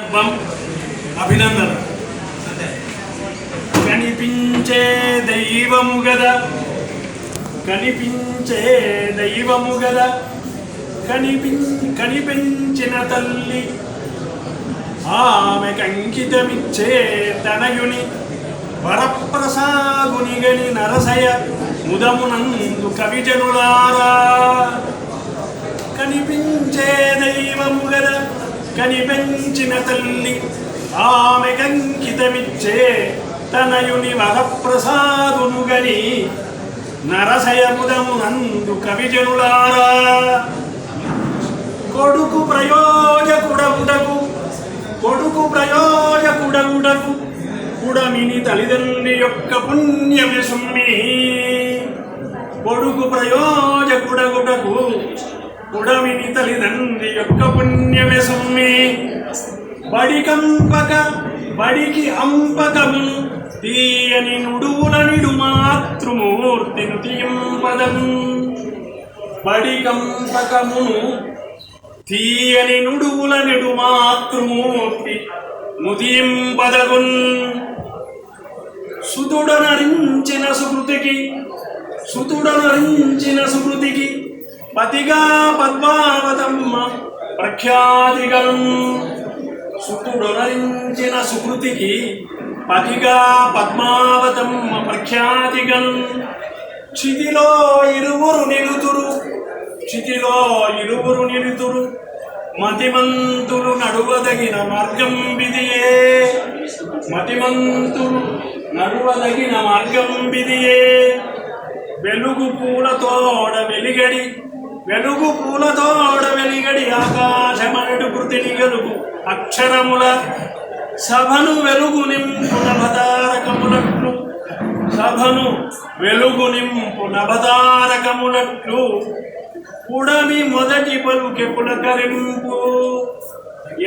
సందర్భం అభినందన కనిపించే దైవము గదా కనిపించే దైవము గదా కనిపి కనిపించిన తల్లి ఆమె కంకితమిచ్చే తనయుని వరప్రసాదుని గని నరసయ ముదమునందు కవిజనులారా. కనిపించే దైవము గదా కనిపించిన తల్లి ఆమె కంకితమిచ్చే తనయుని వరప్రసాదును గని నరసయముదమునందు కవిజనులారా. కొడుకు ప్రయోజకుడగుడకు కొడుకు ప్రయోజకుడగుడకు కుడమిని తల్లిదండ్రి యొక్క పుణ్యమి సుమ్మి. కొడుకు ప్రయోజకుడగుడకు కుడమిని తల్లిదండ్రి యొక్క పుణ్యమి సుమ్మి. బడికంపక బడికి అంపకమును తీయని నుడువున నిడు మాతృమూర్తిను తీయంపదము బడికంపకమును తీయని నుడువుల నిడు మాతృమూర్తి ముదింపదగున్ సుతుడనరించిన సుకృతికి సుతుడనరించిన సుకృతికి పతిగా పద్మావతమ్మ ప్రఖ్యాతిగం సుతుడనరించిన సుకృతికి పతిగా పద్మావతం ప్రఖ్యాతిగం క్షితిలో ఇరువురు నిలుతురు క్షితిలో ఇరువురు నిలుతురు మతిమంతులు నడువదగిన మార్గం విధియే. మతిమంతులు నడువదగిన మార్గం విధియే. వెలుగు పూలతోడ వెలిగడి వెలుగు పూలతోడ వెలిగడి ఆకాశమడు కృతిని వెలుగు అక్షరముల సభను వెలుగు నింపు నభతారకములట్లు సభను వెలుగు నింపు నభతారకములట్లు కుడమి మొదటి పలుకె పులకరింపు.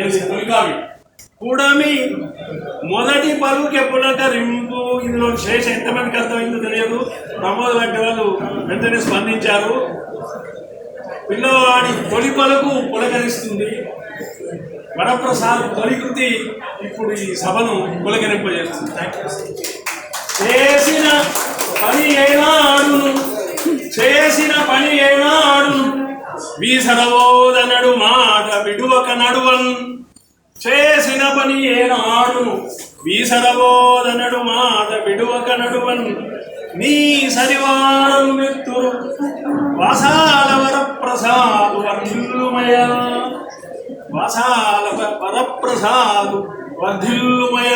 ఏంది కుడమి మొదటి పలుకె పులకరింపు. ఇందులో శేష ఎంతమందికి అర్థమైందో తెలియదు. ప్రమోద్ లాంటి వాళ్ళు వెంటనే స్పందించారు. పిల్లవాడి తొలి పలుకు పులకరిస్తుంది. వరప్రసాద్ తొలి కృతి ఇప్పుడు ఈ సభను పులకరింపజేస్తుంది. థ్యాంక్ యూ చేసిన పని ఏనాడును చేసిన పని ఏనాడును వీసరవోదనడు మాట విడువక నడువన్. చేసిన పని ఏనాడు వీసరవోదనడు మాట విడువక నడువన్. నీ సరివారం వ్యక్తులు వాసాల వరప్రసాదు వర్ధిల్లుమయ. వాసాల వరప్రసాదు వర్ధిల్లుమయ.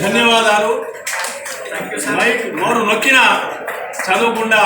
ధన్యవాదాలు. మైక్ నోరు నొక్కిన చదవకుండా